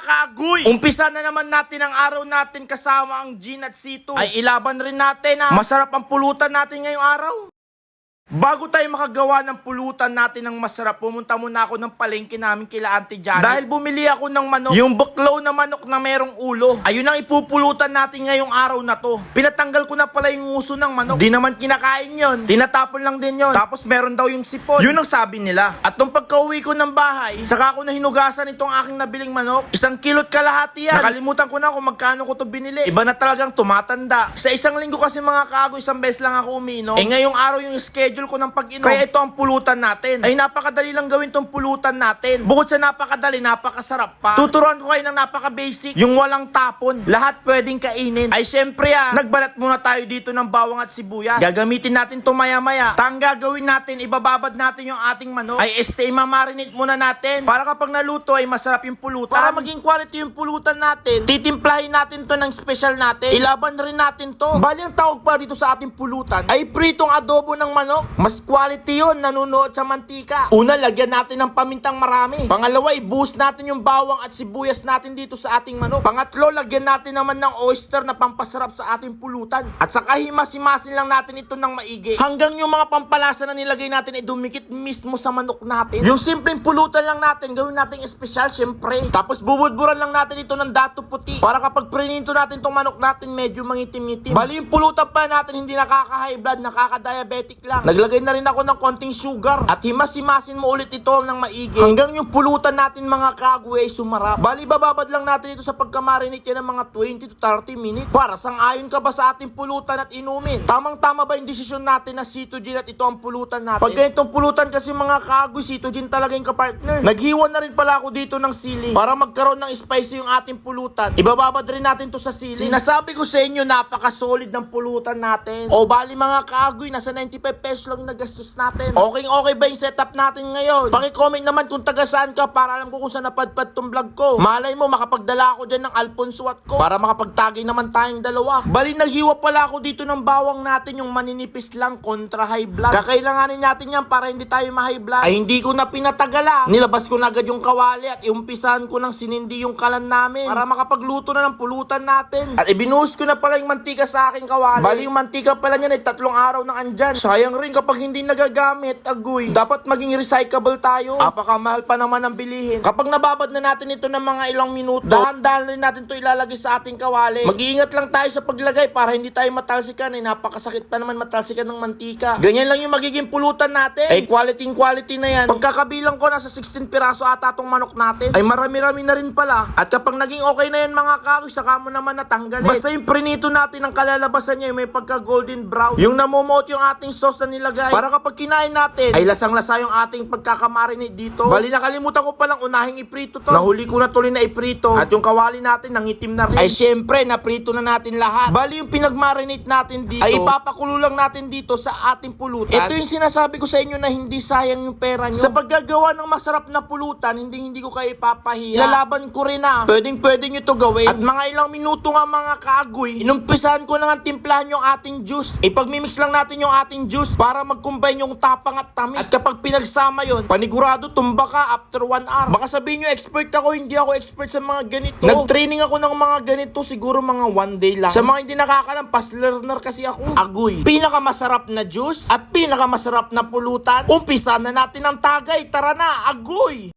kaagoy! Umpisa na naman natin ang araw natin kasama ang Gin at Sito. Ay ilaban rin natin ha. Masarap ang pulutan natin ngayong araw. Bago tayo makagawa ng pulutan natin ng masarap, pumunta muna ako ng palengke namin kila Auntie Janet. Dahil bumili ako ng manok. Yung buklaw na manok na merong ulo. Ayun ang ipupulutan natin ngayong araw na to. Pinatanggal ko na pala yung uso ng manok. Di naman kinakain yon. Tinatapon lang din yon. Tapos meron daw yung sipon. Yun ang sabi nila. At nung pagka-uwi ko ng bahay, saka ko na hinugasan itong aking nabiling manok. Isang kilot kalahati yan. Nakalimutan ko na kung magkano ko to binili. Iba na talagang tumatanda. Sa isang linggo kasi mga kago, isang beses lang ako uminom. Eh ngayong araw yung schedule ko ng pag-inom. Kaya ito ang pulutan natin. Ay napakadali lang gawin tong pulutan natin. Bukod sa napakadali, napakasarap pa. Tuturuan ko kayo ng napaka-basic. Yung walang tapon. Lahat pwedeng kainin. Ay syempre ah, nagbalat muna tayo dito ng bawang at sibuyas. Gagamitin natin to maya-maya. Tang gagawin natin, ibababad natin yung ating manok. Ay este, mamarinate muna natin. Para kapag naluto ay masarap yung pulutan. Para maging quality yung pulutan natin, titimplahin natin to ng special natin. Ilaban rin natin to. Bali ang tawag pa dito sa ating pulutan ay pritong adobo ng manok. Mas quality yun, nanunuot sa mantika. Una, lagyan natin ng pamintang marami. Pangalawa, ibuhos natin yung bawang at sibuyas natin dito sa ating manok. Pangatlo, lagyan natin naman ng oyster na pampasarap sa ating pulutan. At saka himas-himasin lang natin ito ng maigi. Hanggang yung mga pampalasa na nilagay natin ay dumikit mismo sa manok natin. Yung simpleng pulutan lang natin, gawin natin espesyal syempre. Tapos bubudburan lang natin ito ng dato puti. Para kapag prininto natin tong manok natin, medyo mangitim-itim. Bali yung pulutan pa natin hindi nakaka-high blood, nakaka-diabetic lang. Naglagay na rin ako ng konting sugar. At himas-himasin mo ulit ito ng maigi. Hanggang yung pulutan natin mga kagwe ay sumarap. Bali bababad lang natin ito sa pagkamarinate yan ng mga 20 to 30 minutes. Para sang ayon ka ba sa ating pulutan at inumin? Tamang-tama ba yung desisyon natin na Citogen at ito ang pulutan natin? Pag ganitong pulutan kasi mga kagwe, Citogen talaga yung kapartner. Naghiwa na rin pala ako dito ng sili para magkaroon ng spicy yung ating pulutan. Ibababad rin natin to sa sili. Sinasabi ko sa inyo, napaka-solid ng pulutan natin. O bali mga kagwe, nasa 95 pesos lang na gastos natin. Okay, okay ba yung setup natin ngayon? Paki-comment naman kung taga saan ka para alam ko kung saan napadpad tong vlog ko. Malay mo, makapagdala ako dyan ng Alfonso at ko para makapagtagay naman tayong dalawa. Bali, naghiwa pala ako dito ng bawang natin yung maninipis lang kontra high blood. Kakailanganin natin yan para hindi tayo ma-high blood. Ay, hindi ko na pinatagala. Nilabas ko na agad yung kawali at iumpisahan ko ng sinindi yung kalan namin para makapagluto na ng pulutan natin. At ibinuhos ko na pala yung mantika sa aking kawali. Bali, yung mantika pala niyan ay tatlong araw nang andyan. Sayang rin kapag hindi nagagamit, agoy. Dapat maging recyclable tayo. Apakamahal pa naman ang bilihin. Kapag nababad na natin ito ng mga ilang minuto, dahan-dahan rin natin to ilalagay sa ating kawali. Mag-iingat lang tayo sa paglagay para hindi tayo matalsikan. Ay napakasakit pa naman matalsikan ng mantika. Ganyan lang yung magiging pulutan natin. Ay quality quality na yan. Pagkakabilang ko nasa 16 piraso ata tong manok natin. Ay marami-rami na rin pala. At kapag naging okay na yan mga kakoy, saka mo naman natanggalin. Basta yung prinito natin ang kalalabasan niya yung may pagka golden brown. Yung namumot yung ating sauce na nilagay. Para kapag kinain natin, ay lasang-lasa yung ating pagkakamarinate dito. Bali nakalimutan ko palang unahing iprito to. Nahuli ko na tuloy na iprito. At yung kawali natin nangitim na rin. Ay syempre, naprito na natin lahat. Bali yung pinagmarinate natin dito, ay ipapakulo lang natin dito sa ating pulutan. Ito yung sinasabi ko sa inyo na hindi sayang yung pera nyo. Sa paggagawa ng masarap na pulutan, hindi hindi ko kayo ipapahiya. Lalaban ko rin na. Pwedeng pwede nyo to gawin. At mga ilang minuto nga mga kaagoy, inumpisahan ko na nga timplahan yung ating juice. Ipagmimix lang natin yung ating juice para mag-combine yung tapang at tamis. At kapag pinagsama yon, panigurado tumba ka after 1 hour. Baka sabihin nyo expert ako, hindi ako expert sa mga ganito. Nag-training ako ng mga ganito siguro mga one day lang. Sa mga hindi nakakalam, fast learner kasi ako. Agoy. Pinakamasarap na juice at pinakamasarap na pulutan. Umpisa na natin ang tagay. Tara na, agoy!